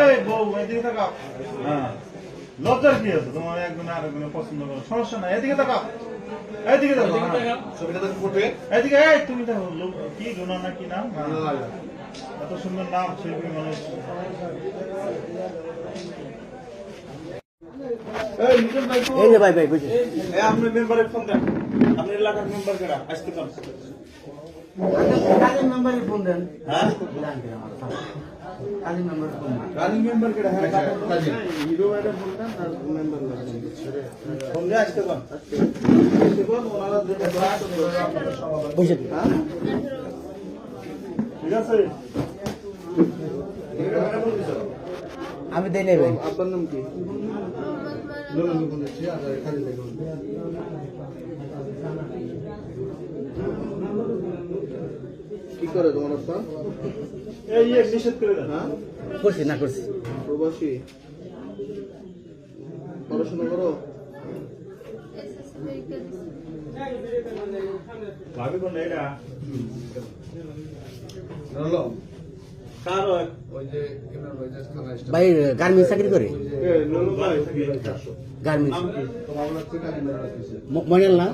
এই বউ এদিকে তাকাও। হ্যাঁ। লজ্জার কি আছে? তোমার একজন আরেকজনে পছন্দ করো। সমস্যা নাই এদিকে তাকাও। এদিকে তাকাও হ্যাঁ। ছবিটা তো ফুটে। এদিকে এই তুমি দেখো লোক কি রুনা না কি নাম? হ্যাঁ। এত সুন্দর নাম শিল্পী মানুষ। এই যে ভাই ভাই আপনি মেম্বারের ফোন দেন। আপনি এলাকার মেম্বার কেডা? আসতে পারেন। কাজের মেম্বারে ফোন দেন। হ্যাঁ? কাজের মেম্বারে ফোন দেন। রানিং মেম্বার কেডা হ্যাঁ কাজী। হিরো ম্যাডাম বলতেন আর মেম্বার ফোন দিয়ে আসতে আসতে ওনারা হ্যাঁ? ঠিক আছে। আমি দেই আপনার নাম কি? নুরুল বলেছি আর খালি দেখুন। কি করে তোমার অবস্থা? এই ইয়ে নিষেধ করে হ্যাঁ? করছি না করছি। প্রবাসী। পড়াশোনা করো? ভাবি কোন এটা ভাই গার্মেন্টস চাকরি করে? গার্মেন্টস। মনিয়াল না?